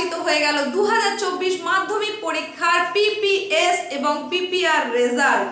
প্রকাশিত হয়ে গেল দু মাধ্যমিক পরীক্ষার পিপিএস এবং পিপিআর রেজাল্ট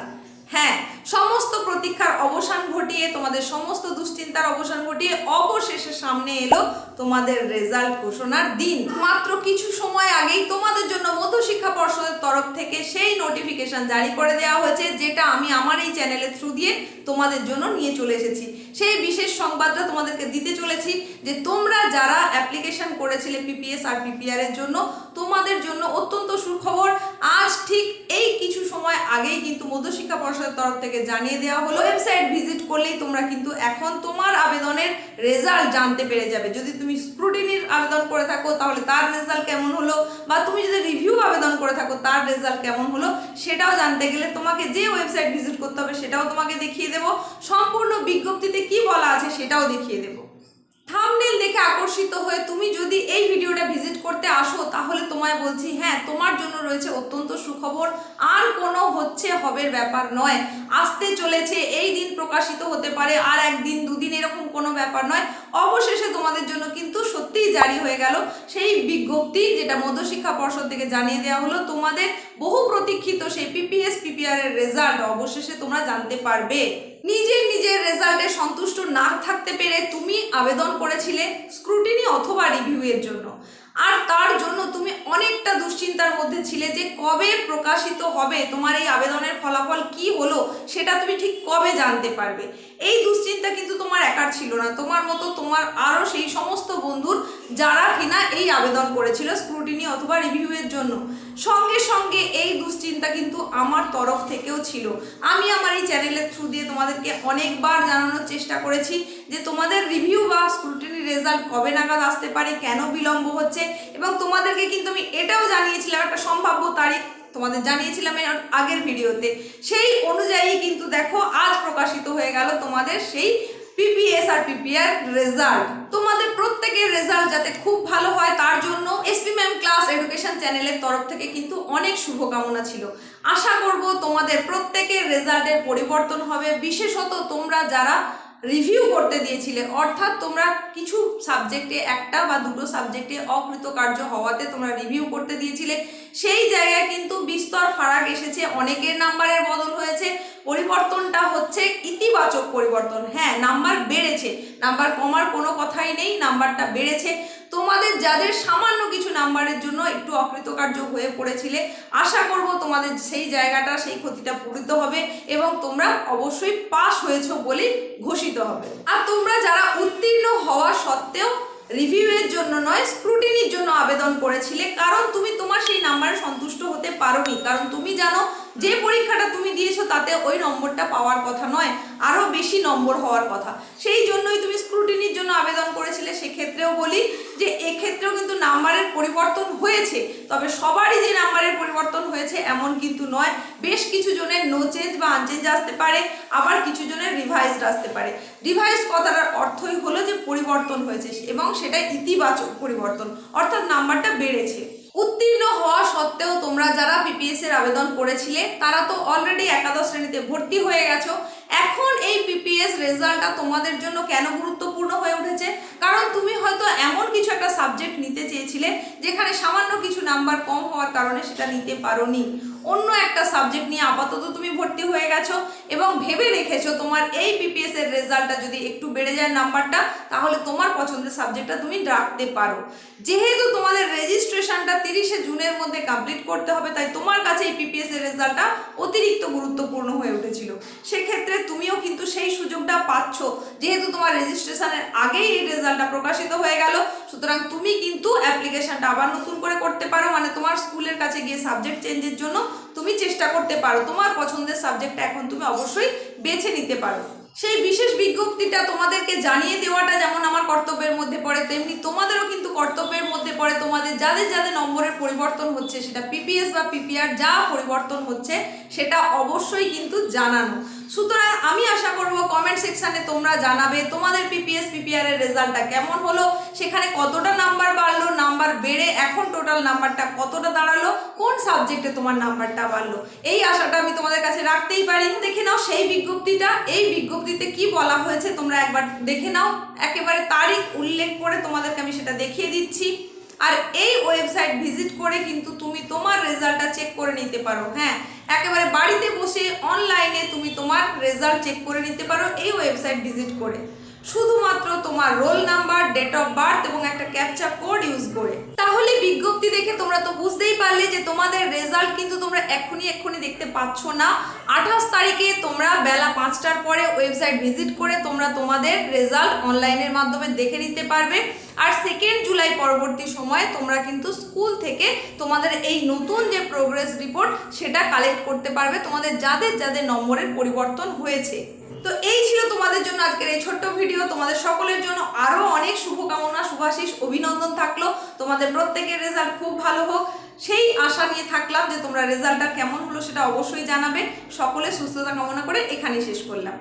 হ্যাঁ সমস্ত প্রতীক্ষার অবসান ঘটিয়ে, তোমাদের সমস্ত দুশ্চিন্তার অবসান ঘটিয়ে অবশেষে সামনে এলো তোমাদের রেজাল্ট ঘোষণার দিন। মাত্র কিছু সময় আগেই তোমাদের জন্য মধ্যশিক্ষা পর্ষদের তরফ থেকে সেই নোটিফিকেশন জারি করে দেওয়া হয়েছে, যেটা আমি আমার চ্যানেলের থ্রু দিয়ে তোমাদের জন্য নিয়ে চলে এসেছি। সেই বিশেষ সংবাদটা তোমাদেরকে দিতে চলেছি যে তোমরা যারা অ্যাপ্লিকেশন করেছিলে পিপিএস আর পিপিআর এর জন্য, তোমাদের জন্য অত্যন্ত সুখবর আজ ঠিক এই কিছু সময় আগেই কিন্তু মধ্যশিক্ষা পর্ষদের তরফ থেকে জানিয়ে দেওয়া হলো। ওয়েবসাইট ভিজিট করলেই তোমরা কিন্তু এখন তোমার আবেদনের রেজাল্ট জানতে পেরে যাবে। যদি তুমি স্ক্রুটিনির আবেদন করে থাকো, তাহলে তার রেজাল্ট কেমন হলো? বা তুমি যদি রিভিউ আবেদন করে থাকো, তার রেজাল্ট কেমন হলো? সেটাও জানতে গেলে তোমাকে যে ওয়েবসাইট ভিজিট করতে হবে, সেটাও তোমাকে দেখিয়ে দেবো। সম্পূর্ণ বিজ্ঞপ্তিতে কি বলা আছে, সেটাও দেখিয়ে দেবো। থামনেল দেখে আকর্ষিত হয়ে তুমি যদি এই ভিডিওটা ভিজিট করতে আসো, তাহলে তোমায় বলছি হ্যাঁ তোমার জন্য রয়েছে অত্যন্ত সুখবর। আর কোনো হচ্ছে হবের ব্যাপার নয়। আসতে চলেছে, এই দিন প্রকাশিত হতে পারে, আর একদিন, দুদিন এরকম কোনো ব্যাপার নয়। অবশেষে তোমাদের জন্য কিন্তু সত্যিই জারি হয়ে গেল সেই বিজ্ঞপ্তি, যেটা মধ্যশিক্ষা পর্ষদ থেকে জানিয়ে দেওয়া হলো। তোমাদের বহু প্রতীক্ষিত সেই পিপিএস পিপিআর এর রেজাল্ট অবশেষে তোমরা জানতে পারবে। নিজের নিজের রেজাল্টে সন্তুষ্ট না থাকতে পেরে তুমি আবেদন করেছিলে স্ক্রুটিনি অথবা রিভিউ এর জন্য। আর তার জন্য তুমি অনেকটা দুশ্চিন্তার মধ্যে ছিলে যে কবে প্রকাশিত হবে, তোমার এই আবেদনের ফলাফল কি হলো, সেটা তুমি ঠিক কবে জানতে পারবে। এই দুশ্চিন্তা কিন্তু তোমার একার ছিল না। তোমার মতো তোমার আরও সেই সমস্ত বন্ধুর যারা কিনা এই আবেদন করেছিল স্ক্রুটিনি অথবা রিভিউয়ের জন্য। সঙ্গে সঙ্গে এই দুশ্চিন্তা কিন্তু আমার তরফ থেকেও ছিল। আমি আমার এই চ্যানেলের থ্রু দিয়ে তোমাদেরকে অনেকবার জানানোর চেষ্টা করেছি যে তোমাদের রিভিউ বা স্ক্রুটিনি রেজাল্ট কবে নাগাদ আসতে পারে, কেন বিলম্ব হচ্ছে এবং তোমাদেরকে কিন্তু আমি এটাও জানিয়েছিলাম, একটা সম্ভাব্য তারিখ তোমাদের জানিয়েছিলাম এর আগের ভিডিওতে। সেই অনুযায়ী কিন্তু দেখো, আজ প্রকাশিত হয়ে গেল তোমাদের সেই পিপিএস আর পিপিআর রেজাল্ট তোমাদের প্রত্যেকের রেজাল্ট যাতে খুব ভালো হয়, তার জন্য এসপি ম্যাম ক্লাস এডুকেশন চ্যানেলের তরফ থেকে কিন্তু অনেক শুভকামনা ছিল। আশা করব তোমাদের প্রত্যেকের রেজাল্টের পরিবর্তন হবে। বিশেষত তোমরা যারা রিভিউ করতে দিয়েছিলে, অর্থাৎ তোমরা কিছু সাবজেক্টে একটা বা দুটো সাবজেক্টে অকৃতকার্য হওয়াতে তোমরা রিভিউ করতে দিয়েছিলে। সেই জায়গায় কিন্তু বিস্তর ফারাক এসেছে, অনেকের নাম্বারের বদল হয়েছে, পরিবর্তনটা হচ্ছে ইতিবাচক পরিবর্তন। হ্যাঁ নাম্বার বেড়েছে, নাম্বার কমার কোনো কথাই নেই, নাম্বারটা বেড়েছে। তোমাদের যাদের সামান্য কিছু নাম্বারের জন্য একটু অকৃতকার্য হয়ে পড়েছিলে, আশা করব তোমাদের সেই জায়গাটা, সেই ক্ষতিটা পূরিত হবে এবং তোমরা অবশ্যই পাস হয়েছো বলে ঘোষিত হবে। আর তোমরা যারা উত্তীর্ণ হওয়া সত্ত্বেও রিভিউয়ের জন্য নয় স্ক্রুটিনির জন্য আবেদন করেছিলে। কারণ তুমি তোমার সেই নাম্বারে সন্তুষ্ট হতে পারোনি। কারণ তুমি জানো, যে পরীক্ষাটা তুমি দিয়েছ তাতে ওই নম্বরটা পাওয়ার কথা নয় আরও বেশি নম্বর হওয়ার কথা। সেই জন্যই তুমি স্ক্রুটিনির জন্য আবেদন করেছিলে। সেক্ষেত্রেও বলি যে এক্ষেত্রেও কিন্তু নাম্বারের পরিবর্তন হয়েছে, তবে সবারই যে নাম্বারের পরিবর্তন হয়েছে এমন কিন্তু নয়। বেশ কিছু জনের নো চেঞ্জ বা আনচেঞ্জ আসতে পারে, আবার কিছু জনের রিভাইজড আসতে পারে। রিভাইজ কথাটার অর্থই হলো যে পরিবর্তন হয়েছে এবং সেটা ইতিবাচক পরিবর্তন, অর্থাৎ নাম্বারটা বেড়েছে। উত্তীর্ণ হওয়া সত্ত্বেও তোমরা যারা পিপিএস এর আবেদন করেছিলে, তারা তো অলরেডি একাদশ শ্রেণীতে ভর্তি হয়ে গেছো। এখন এই পিপিএস রেজাল্টটা তোমাদের জন্য কেন গুরুত্বপূর্ণ হয়ে উঠেছে। কারণ তুমি হয়তো এমন কিছু একটা সাবজেক্ট নিতে চেয়েছিলে, যেখানে সামান্য কিছু নাম্বার কম হওয়ার কারণে সেটা নিতে পারোনি। অন্য একটা সাবজেক্ট নিয়ে আপাতত তুমি ভর্তি হয়ে গেছো এবং ভেবে রেখেছো তোমার এই পিপিএস এর রেজাল্টটা যদি একটু বেড়ে যায় নাম্বারটা তাহলে তোমার পছন্দের সাবজেক্টটা তুমি রাখতে পারো। যেহেতু তোমাদের রেজিস্ট্রেশনটা তিরিশে জুনের মধ্যে কমপ্লিট করতে হবে, তাই তোমার কাছে এই পিপিএস এর রেজাল্টটা অতিরিক্ত গুরুত্বপূর্ণ হয়ে উঠেছিল। সেই সুযোগটা পাচ্ছ। যেহেতু তোমার রেজিস্ট্রেশনের আগেই এই রেজাল্টটা প্রকাশিত হয়ে গেল, সুতরাং তুমি কিন্তু অ্যাপ্লিকেশনটা আবার নতুন করে করতে পারো মানে তোমার স্কুলের কাছে গিয়ে সাবজেক্ট চেঞ্জের জন্য তুমি চেষ্টা করতে পারো। তোমার পছন্দের সাবজেক্টটা এখন তুমি অবশ্যই বেছে নিতে পারো। সেই বিশেষ বিজ্ঞপ্তিটা তোমাদেরকে জানিয়ে দেওয়াটা যেমন আমার কর্তব্যের মধ্যে পড়ে, তেমনি তোমাদেরও কিন্তু কর্তব্যের মধ্যে পড়ে। তোমাদের যাদের যাদের নম্বরের পরিবর্তন হচ্ছে, সেটা পিপিএস বা পিপিআর যা পরিবর্তন হচ্ছে, সেটা অবশ্যই কিন্তু জানানো। সুতরাং আমি আশা করব কমেন্ট সেকশানে তোমরা জানাবে তোমাদের পিপিএস পিপিআর এর রেজাল্টটা কেমন হলো, সেখানে কতটা নাম্বার বাড়লো নাম্বার বেড়ে এখন টোটাল নাম্বারটা কতটা দাঁড়াল, কোন সাবজেক্টে তোমার নাম্বারটা বাড়লো, এই আশাটা আমি তোমাদের কাছে রাখতেই পারি। দেখে নাও সেই বিজ্ঞপ্তিটা, এই বিজ্ঞপ্তিতে কি বলা হয়েছে, তোমরা একবার দেখে নাও। একেবারে তারিখ উল্লেখ করে তোমাদেরকে আমি সেটা দেখিয়ে দিচ্ছি। আর এই ওয়েবসাইট ভিজিট করে কিন্তু তুমি তোমার রেজাল্টটা চেক করে নিতে পারো হ্যাঁ? একেবারে বাড়িতে বসে অনলাইনে তুমি তোমার রেজাল্ট চেক করে নিতে পারো এই ওয়েবসাইট ভিজিট করে। শুধুমাত্র তোমার roll number date of birth এবং একটা ক্যাপচা কোড ইউজ করে। তাহলে বিজ্ঞপ্তি দেখে তোমরা পারলে যে তোমাদের রেজাল্ট কিন্তু তোমরা এক্ষুনি এক্ষুনি দেখতে পাচ্ছ না। আঠাশ তারিখে তোমরা বেলা পাঁচটার পরে ওয়েবসাইট ভিজিট করে তোমরা তোমাদের রেজাল্ট অনলাইনের মাধ্যমে দেখে নিতে পারবে। আর সেকেন্ড জুলাই পরবর্তী সময়ে তোমরা কিন্তু স্কুল থেকে তোমাদের এই নতুন যে প্রোগ্রেস রিপোর্ট সেটা কালেক্ট করতে পারবে। তোমাদের যাদের যাদের নম্বরের পরিবর্তন হয়েছে। তো এই ছিল তোমাদের জন্য আজকের এই ছোট্ট ভিডিও তোমাদের সকলের জন্য আরও অনেক শুভকামনা, শুভাশিস, অভিনন্দন থাকল। তোমাদের প্রত্যেকের রেজাল্ট খুব ভালো হোক। সেই আশা নিয়ে থাকলাম যে তোমরা রেজাল্টটা কেমন হলো সেটা অবশ্যই জানাবে। সকলে সুস্থতা কামনা করে এখানেই শেষ করলাম।